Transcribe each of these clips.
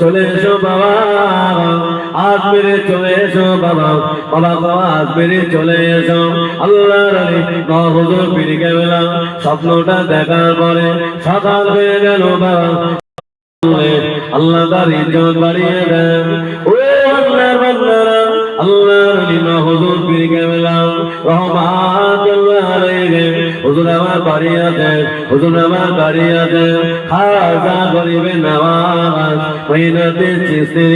চলে এসো বাবা, আজ মেরে চলে এসো বাবা। বাবা বাবা, আজ মেরে চলে এসো। আল্লাহর আলী, ন হুজুর পীর কেবলা স্বপ্নটা দেখার পরে সকাল হয়ে গেল বাবা। আল্লাহ তার ইজ্জত বাড়িয়ে দেন। ও বান্দারা আল্লাহর লিমা হুজুর পীর কেবলা রহমাতুল্লাহ আলাইহি। হুজুর আমার বাড়ি আছে হুজুর আমার বাড়ি আছে খাজা গরিবে নওয়াজ মহিনাতে চিস্তি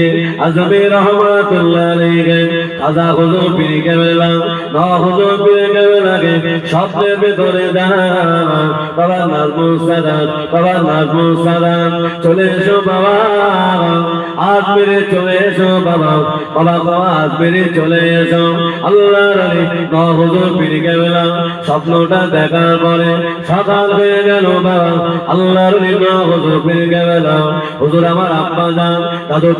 আজমি রহমাতুল্লাহ আলাইহি। খাজা হুজুর পীর কেবলা ন হুজুর পীর কেবলাকে স্বপ্নের ভেতরে দাঁড়ান। বাবা সাদাত বাবা সাদাত চলে এসো বাবা। আজ মেরে চলে এসো বাবা বাবা বাবা আজ মেরে চলে এসো। আল্লাহর আলী, ন হুজুর পীর কেবলা স্বপ্নটা হয়ে গেল বাবা আল্লাহর আলী হুজুর পীর কেবলা হুজুর আমার আব্বা যান, দাদু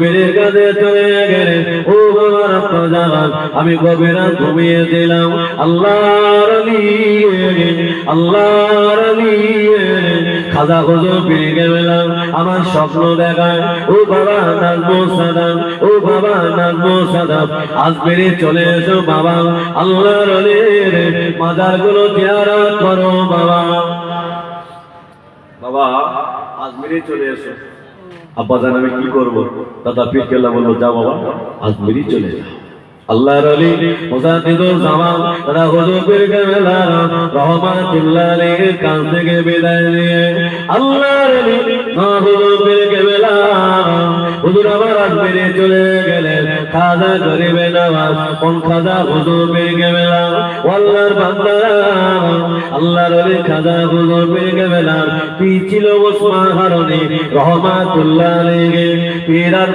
চলে গেলেন ও আমার আব্বা যান, আমি গভীরা ঘুমিয়ে দিলাম। আল্লাহর আলী আল্লাহর আলী খাজা হুজুর পীর কেবলা আমার স্বপ্ন দেখায়, ও বাবা নাজমো সাদাম, ও বাবা নাজমো সাদাম, আজ বেরিয়ে চলে এসো বাবা। আল্লাহর মাজারগুলো পেয়ারা করো বাবা। বাবা আজ বেরিয়ে চলে এসো। আব্বা জান আমি কি করব? দাদা পীর কেল্লা বলল যা বাবা আজ বেরিয়ে চলে যা আল্লাহর আলী মুসাদ্দিদুল জামান তারা হুজুর পীর কেবলা রহমাতুল্লাহ আলাইহির কাছ থেকে বিদায় নিয়ে আল্লাহর আলী হুজুর পীর কেবলা হুজুর আবার আজমিরে চলে গেলেন খাজা গরিবে নওয়াজ কোন খাজা হুজুর পীর কেবলা আল্লাহর বান্দারা আল্লাহর আলী খাজা হুজুর পীর কেবলা পি ছিল ওসমান হারুনি রহমাতুল্লাহ আলাইহি। পীর আর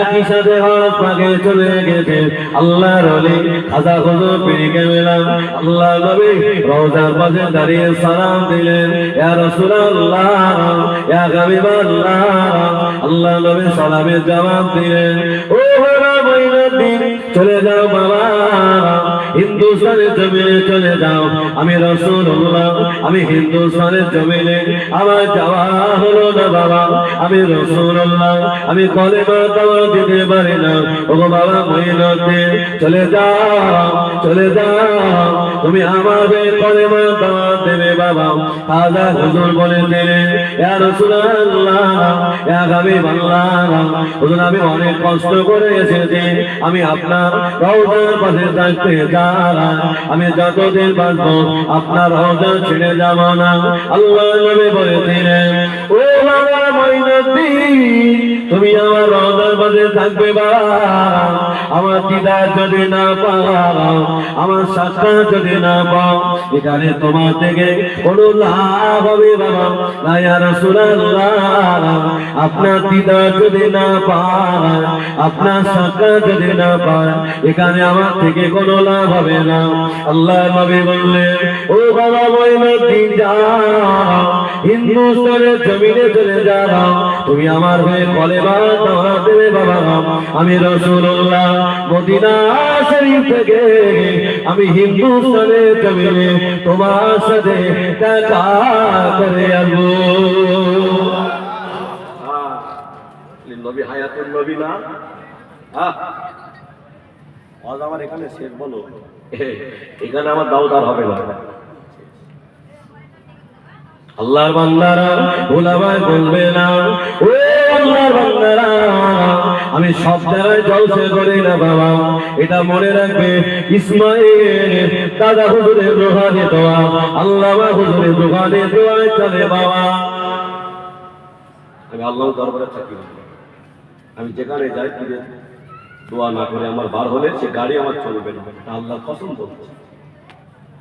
একই সাথে হজ পাকে চলে গেছে। আল্লাহর আলী খাজা হুজুর পীর কেবলা আল্লাহ নবী রওজার পাশে দাঁড়িয়ে সালাম দিলেন, ইয়া রাসূলুল্লাহ। ইয়া হাবিবাল্লাহ আল্লাহ নবী সালামের জবাব দিলেন ও বাবা মঈনুদ্দিন চলে যাও বাবা। হিন্দুস্তানের জমিনে চলে যাও। আমি রসুল্লাহ আমি হিন্দুস্তানের জমিনে। আমার যাওয়া হলো না বাবা, আমি রসুল্লাহ আমি কলেমা দাওয়া দিতে পারি না। ও বাবা মঈনুদ্দিন চলে যাও চলে যাও। তুমি আমাকে কলেমা দাওয়া দেবে বাবা। খাজা হুজুর বলে দিলেন ইয়া রাসূলুল্লাহ, ইয়া হাবিবাল্লাহ হুজুর, আমি অনেক কষ্ট করে এসেছি। আমি আপনার রওজার পাশে থাকতে চাই আমি যতদিন বাঁচব, আপনার রওজা ছেড়ে যাব না। আল্লাহ নবী বলেছিলেন, ও বাবা মঈনুদ্দিন তুমি আমার রওজার পাশে থাকবে বাবা আমার দিদার যদি না পাও, আমার সাক্ষাৎ যদি না পাও, এখানে তোমার থেকে কোনো লাভ হবে বাবা। না, ইয়া আপনার দিদার যদি না পায়, আপনার সাক্ষাৎ যদি না পায়, এখানে আমার থেকে কোনো লাভ হবে না। আল্লাহ নবী বললেন, ও বাবা মঈনুদ্দিন যাও। হিন্দুস্তানের জমিনে চলে যাও। তুমি আমার হয়ে আমি রসুল্লাহ মদিনা শরীফ থেকে আমি তোমার সাথে দেখা করে আমার এখানে শেষ বলো। এখানে আমার দাউদার হবে না। আল্লাহর বান্দারা, ওলামায় বলবে না। ও আল্লাহর বান্দারা, আমি সব জায়গায় জলসে করি না বাবা। এটা মনে রাখবে ইসমাইল দাদা হুজুরের রোহানি দোয়া। আল্লাহ হুজুরের রোহানি দোয়ায় চলে বাবা। আমি আল্লাহ দরবারে চাকরি আমি যেখানে যাই, দোয়া না করে আমার বার হলে সে গাড়ি আমার চলবে না। আল্লাহ কসম বলছে।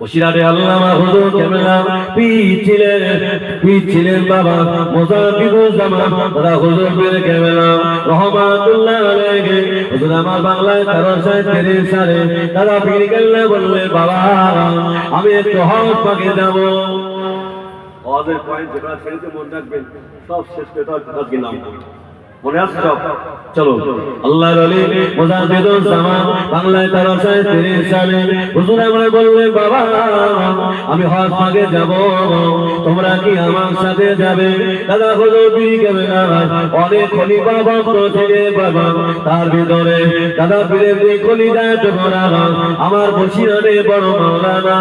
বসিরারে আল্লামা হুজুর কেবলা পিছিলেন পিছিলেন বাবা মোজাফিদুর জামান দাদা হুজুর পীর কেবলা রহমাতুল্লাহ আলাইহি। হুজুর আমার বাংলায় তেরো সালে তিরিশ সালে দাদা পীর কেবলা বললে, বাবা, আমি একটু হজ পাকে যাব। হজের পয়েন্ট যেটা ছেড়েতে মনে রাখবেন, সব শেষ করে আজকে নাম। চলো। আমি হজ পাকে যাব। তোমরা কি আমার সাথে যাবে? দাদা হুজুর বিড়ি যাবে না অনেক খলিফা ভক্ত থেকে বাবা, তার ভিতরে দাদা যে খলিফা তোমরা আমার বসিরানে বড় মাওলানা।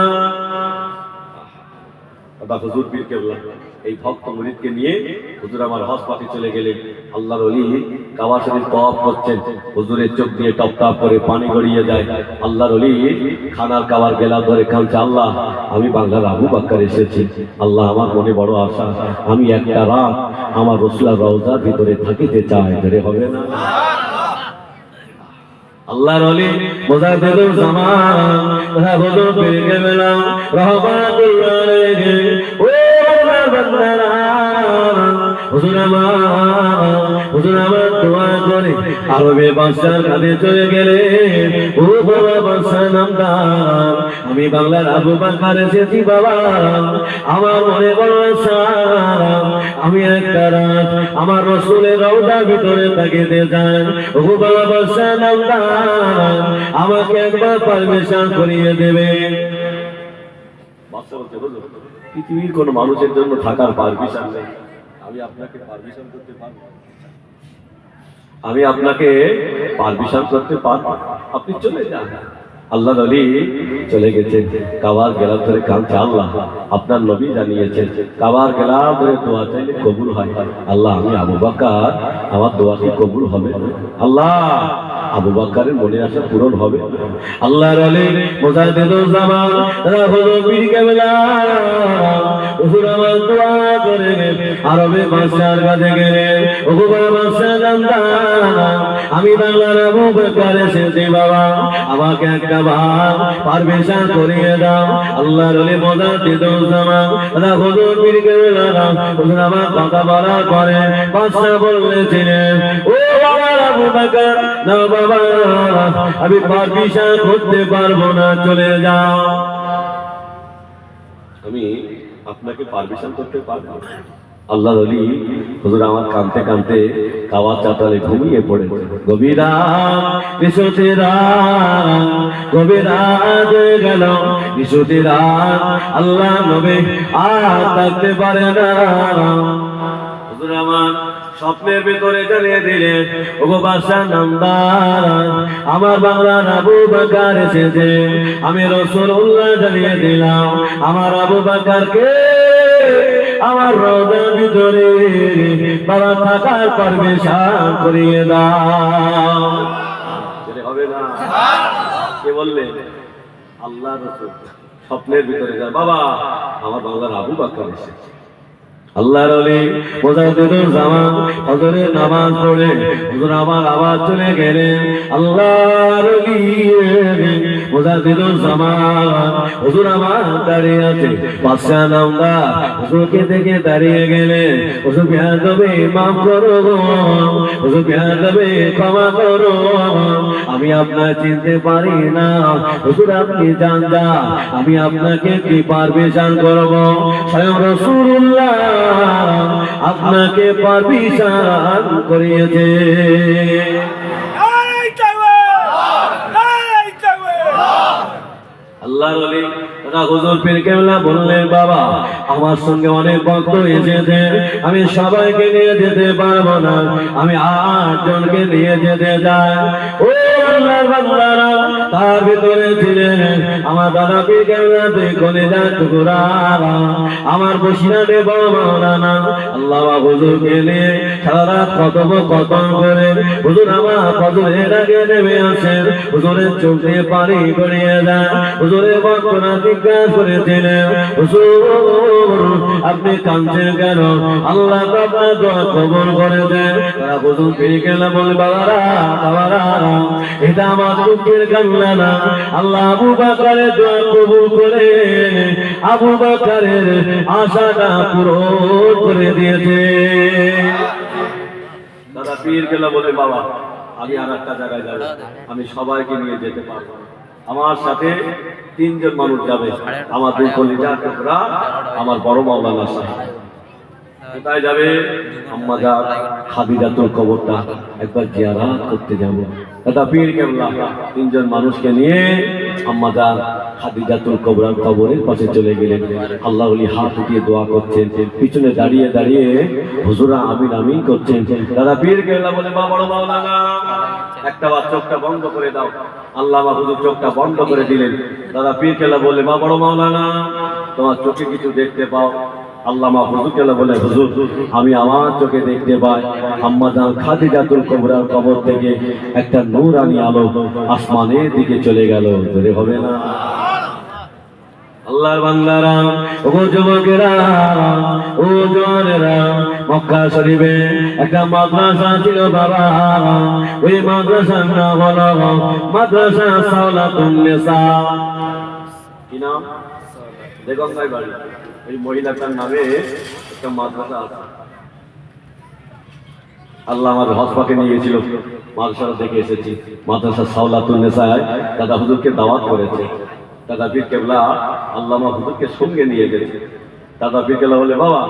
দাদা হুজুর পীর কেবলা, এই ভক্ত মুরিদকে নিয়ে হুজুর আমার হজ পাকে চলে গেলেন। আল্লাহর অলি কাবা শরীফ তওয়াফ করছেন। হুজুরের চোখ দিয়ে টপ টপ করে পানি গড়িয়ে যায়। আল্লাহর অলি খানার কাবার গেলা ধরে কাঁদছে আল্লাহ, আমি বাংলার আবু বাক্কার এসেছি। আল্লাহ, আমার মনে বড় আশা। আমি একটা রাত আমার রসুলার রওজার ভিতরে থাকিতে চাই। ধরে হবে না? আল্লাহর অলি মুজাহিদুল জামান কথা বলো পেরে গেলাম রহমাতুল্লাহ ও আল্লাহ বান্দারা, হুজুর আমার হুজুর আমার দোয়া করে। আরবে বাদশার কাছে চলে গেলে ও বাবা বাদশা নামদার আমি বাংলার আবু বাবা। আমার মনে আমি একটা রাত আমার রসুলের ভিতরে যান বাবা বাদশা নামদার আমাকে একবার পারমিশন করিয়ে দেবে। বাদশা বলছে, "হুজুর, পৃথিবীর কোন মানুষের জন্য থাকার পারমিশন নেই। আমি আপনাকে পারমিশন করতে পারব আমি আপনাকে পারমিশন করতে পারব আপনি চলে যান। আল্লাহ নবী চলে গেছেন। কাবার গেলাম ধরে কাঁদছে, আল্লাহ, আপনার নবী জানিয়েছেন। কাবার গেলাম ধরে দোয়া চাইলে কবুল হয়। আল্লাহ, আমি আবু বাক্কার আমার দোয়া কি কবুল হবে? আল্লাহ, আবু বাক্কারের মনে আশা পূরণ হবে। আল্লাহর আলী জামান তারা হলো পীর কেবলা। হুজুর আমার দোয়া করে আরবে জানতা। আমি বাংলার আবু বকর এসেছি বাবা। আমাকে একটা ভাগ পারমিশন করিয়ে দাও। আল্লাহর ওলি মুজাহিদুল জামান হুজুর পীর কেবলা। হুজুর আমার কথা বলার পরে বাদশা আমি পারমিশন করতে পারব না, চলে যাও। আমি আপনাকে পারমিশন করতে পারব আল্লাহ অলি হুজুর আমার কানতে কানতে কাওয়ার চাতালে ঘুমিয়ে পড়ে গভীরা বিশুতিরা গভীরা গেল। বিশুতিরা আল্লাহ নবী আর থাকতে পারে না। হুজুর আমার স্বপ্নের ভিতরে জানিয়ে দিলে ওগো বাদশাহ নামদার, আমার বাংলার আবু বাকার এসেছে। আমি রসুল্লাহ জানিয়ে দিলাম। আমার আবু বাকারকে আমার রোদের ভিতরে বাবা থাকার পারমিশন করিয়ে দাও। হবে না? কে বললেন আল্লাহ রসুল। স্বপ্নের ভিতরে যায় বাবা, আমার বাংলার আবু বাক্কার এসেছে। আল্লাহর জামান হজরে নামাজ পড়ে হজর আমার আবার চলে গেলেন। আল্লাহর মুজাহিদুল জামান হুজুর আমার দাঁড়িয়ে আছে। বাদশাহ নামদা হুজুরকে দেখে দাঁড়িয়ে গেলে, হুজুর বিহার দেবে মাফ করো হুজুর বিহার দেবে ক্ষমা করো। আমি আপনার চিনতে পারি না। হুজুর আপনি জান যা। আমি আপনাকে কি পারমিশন করব। স্বয়ং রসুল্লাহ আপনাকে পারমিশন করিয়েছে। আল্লাহ আলী ওরা হুজুর পীর কেবলা বললেন, বাবা, আমার সঙ্গে অনেক ভক্ত এসেছে। আমি সবাইকে নিয়ে যেতে পারব না। আমি আট জনকে নিয়ে যেতে চাই। ও তার ভিতরে ছিলেন আমার দাদা আমার আল্লাহ নিয়ে সারা রাত কতব কতন করে, হুজুর আমার আগে নেমে আসেন, হুজুরের চোখ পানি গড়িয়ে হুজুরের বর্তনা জিজ্ঞাসা করেছিলেন, হুজুর, আপনি কাঁদছেন কেন? আল্লাহ আপনার দোয়া কবল করে দেন তারা হুজুর ফিরে গেলে বলে বাবারা বাবারা এটা আমার দুঃখের কান্না না আল্লাহ আবু বাকারের দোয়া কবুল করে আবু বাকারের আশাটা পূরণ করে দিয়েছে। দাদা, পীর গেল বলে, বাবা, আমি আর একটা জায়গায় যাব। আমি সবাইকে নিয়ে যেতে পারব আমার সাথে তিনজন মানুষ যাবে। আমার দুই কলিজা, টুকরা, আমার বড় মাওলানা সাহেব। কোথায় যাবে? আম্মা যা খাদিজাতুল কবরটা একবার জিয়ারা করতে যাব। দাদা পীর কেবলা তিনজন মানুষকে নিয়ে আম্মা যা খাদিজাতুল কবরার কবরের পাশে চলে গেলেন। আল্লাহ ওলি হাত উঠিয়ে দোয়া করছেন। পিছনে দাঁড়িয়ে দাঁড়িয়ে হুজুরা আমিন আমিন করছেন। দাদা পীর কেবলা বলে, মা বড় মাওলানা, একটা বার চোখটা বন্ধ করে দাও। আল্লাহ মা হুজুর চোখটা বন্ধ করে দিলেন। দাদা পীর কেলা বলে, মা বড় মাওলানা, তোমার চোখে কিছু দেখতে পাও। আল্লামা বলে আমি আমার চোখে দেখতে পাই আম্মা জান খাদিজাতুল একটা নূরানি আলো, আসমানের দিকে চলে গেল। ও যুবকেরা একটা মাদ্রাসা ওই মাদ্রাসার নাম মাদ্রাসা সাওলাতুন বাড়ি। ওই মহিলাটার নামে একটা মাদ্রাসা আছে। আল্লাহ আমার হসপাকে নিয়ে গেছিল মাদ্রাসা দেখে এসেছি। মাদ্রাসা সাওলাতুন নেসায়। দাদা হুজুরকে দাওয়াত করেছে। দাদা পীর কেবলা আল্লাহ আমার হুজুরকে সঙ্গে নিয়ে গেছে। দাদা পীর কেবলা বলে, বাবা,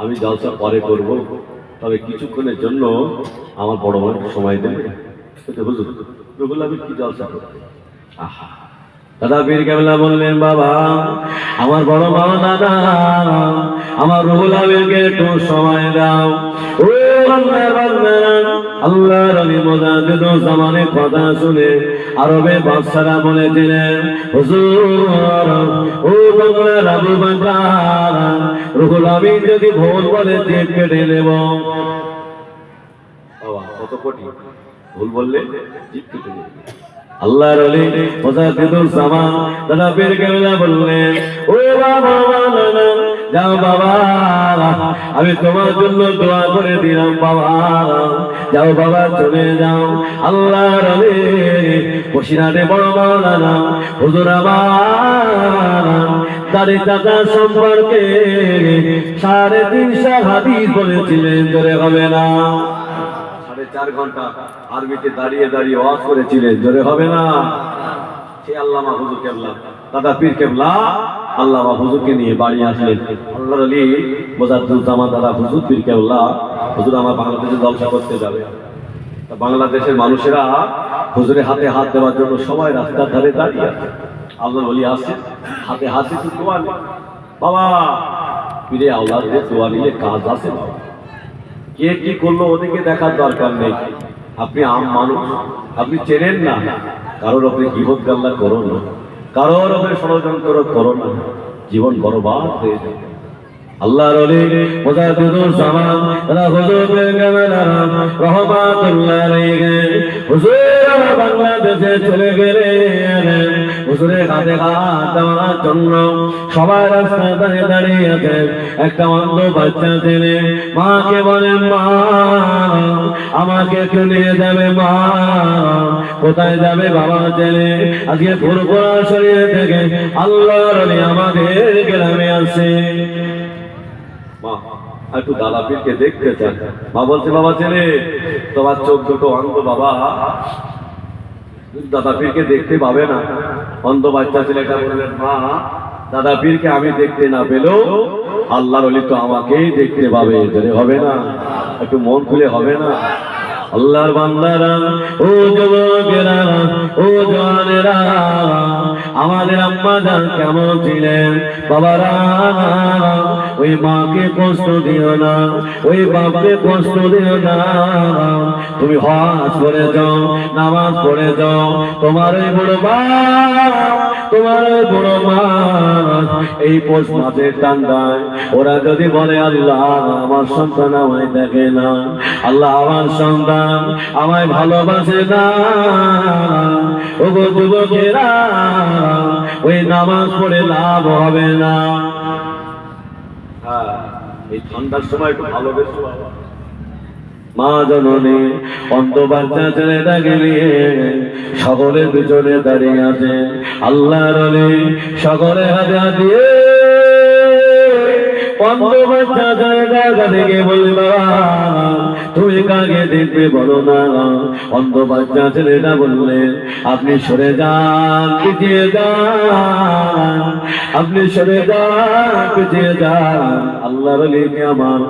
আমি জলসা পরে করব। তবে কিছুক্ষণের জন্য আমার বড় বড় সময় দেবে। হুজুর, রুহুল কি জলসা করবে? আহা দাদা পীর কেবলা বললেন, বাবা, আমার বড় বাবা দাদা, আমার রুহুল আমিনকে একটু সময় দাও। ও আল্লাহর আলী জামানে কথা শুনে আরবে বাদশারা বলেছিলেন, হুজুর, ও বাংলার আবু বাকর রুহুল আমিন যদি ভুল বলে চেক কেটে নেব। কত কোটি ভুল বললে জিপ কেটে নেবে। আল্লাহর আলী মুজাদ্দিদুল জামান দাদা পীর কেবলা বললেন ও বাবা মাওলানা যাও বাবা, আমি তোমার জন্য দোয়া করে দিলাম বাবা, যাও বাবা, চলে যাও, আল্লাহর আলী বসিরাটে বড় মাওলানা, হুজুর আমার দাড়ি চাচা সম্পর্কে সাড়ে তিনশো হাদিস বলেছিলেন ধরে হবে না। চার ঘণ্টা আরবিতে দাঁড়িয়ে দাঁড়িয়ে ওয়াজ করেছিলেন। জোরে হবে না? সে আল্লামা হুজুর কেবলা দাদা পীর কেবলা আল্লামা হুজুরকে নিয়ে বাড়ি আসলেন। আল্লাহর আলী মোজাদ্দুল জামান দাদা হুজুর পীর কেবলা হুজুর আমার বাংলাদেশে জলসা করতে যাবে। বাংলাদেশের মানুষেরা হুজুরের হাতে হাত দেওয়ার জন্য সবাই রাস্তার ধারে দাঁড়িয়ে আছে। আল্লাহ বলি আসছে হাতে হাতে তো দোয়া বাবা, পীরে আল্লাহদের দোয়া নিলে কাজ আছে বাবা। কে কি করল ওদেরকে দেখার দরকার নেই। আপনি আম মানুষ। আপনি চেনেন না। কারোর আপনি জীবন গাল্লা করো না। কারোর ওপরে ষড়যন্ত্র করো না। জীবন বরবাদ হয়ে আল্লাহ রলি বাংলাদেশে চলে গেলেন হুজুরের জন্য সবাই রাস্তায় দাঁড়িয়ে দাঁড়িয়ে আছে। একটা অন্ধ বাচ্চা ছেলে। মাকে বলে, মা, আমাকে একটু নিয়ে যাবে, মা। কোথায় যাবে বাবা ছেলে? আজকে ফুরফুরা শরীর থেকে আল্লাহ রলি আমাদের গ্রামে মা, একটু দাদা পীরকে দেখতে চান। মা বলছে, বাবা ছেলে, তোমার চোখ দুটো অন্ধ, বাবা। দাদা পীরকে দেখতে পাবে না। অন্ধ বাচ্চা ছেলেটা বললেন, মা দাদা পীরকে আমি দেখতে না পেলেও আল্লাহর অলি তো আমাকেই দেখতে পাবে হবে না? একটু মন খুলে হবে না? আল্লাহর বান্দারা, ও যুবকেরা, ও জওয়ানেরা, আমাদের আম্মা জান কেমন ছিলেন? বাবারা, ওই মাকে কষ্ট দিও না, ওই বাপকে কষ্ট দিও না। তুমি হজ করে যাও, নামাজ পড়ে যাও, তোমার এই বড় বাপ তোমার বড় মা এই পোষ মাসের ঠান্ডায় ওরা যদি বলে, আল্লাহ, আমার সন্তান আমায় দেখে না। আল্লাহ, আমার সন্তান আমায় ভালোবাসে না। ও যুবকেরা, ওই নামাজ পড়ে লাভ হবে না। হ্যাঁ এই ঠান্ডার সময় একটু ভালোবেসো বাবা। মা জননী অন্ধ বাচ্চা ছেলেটাকে নিয়ে সকলের পিছনে দাঁড়িয়ে আছে। আল্লাহর অলি সকলে হাতে হাত দিয়ে অন্ধ বাচ্চা ছেলেটা থেকে বলি বাবা, তুমি কাকে বলো না? বাচ্চা বললে, আপনি সরে যান, পিছিয়ে যান, আপনি আল্লাহর আমার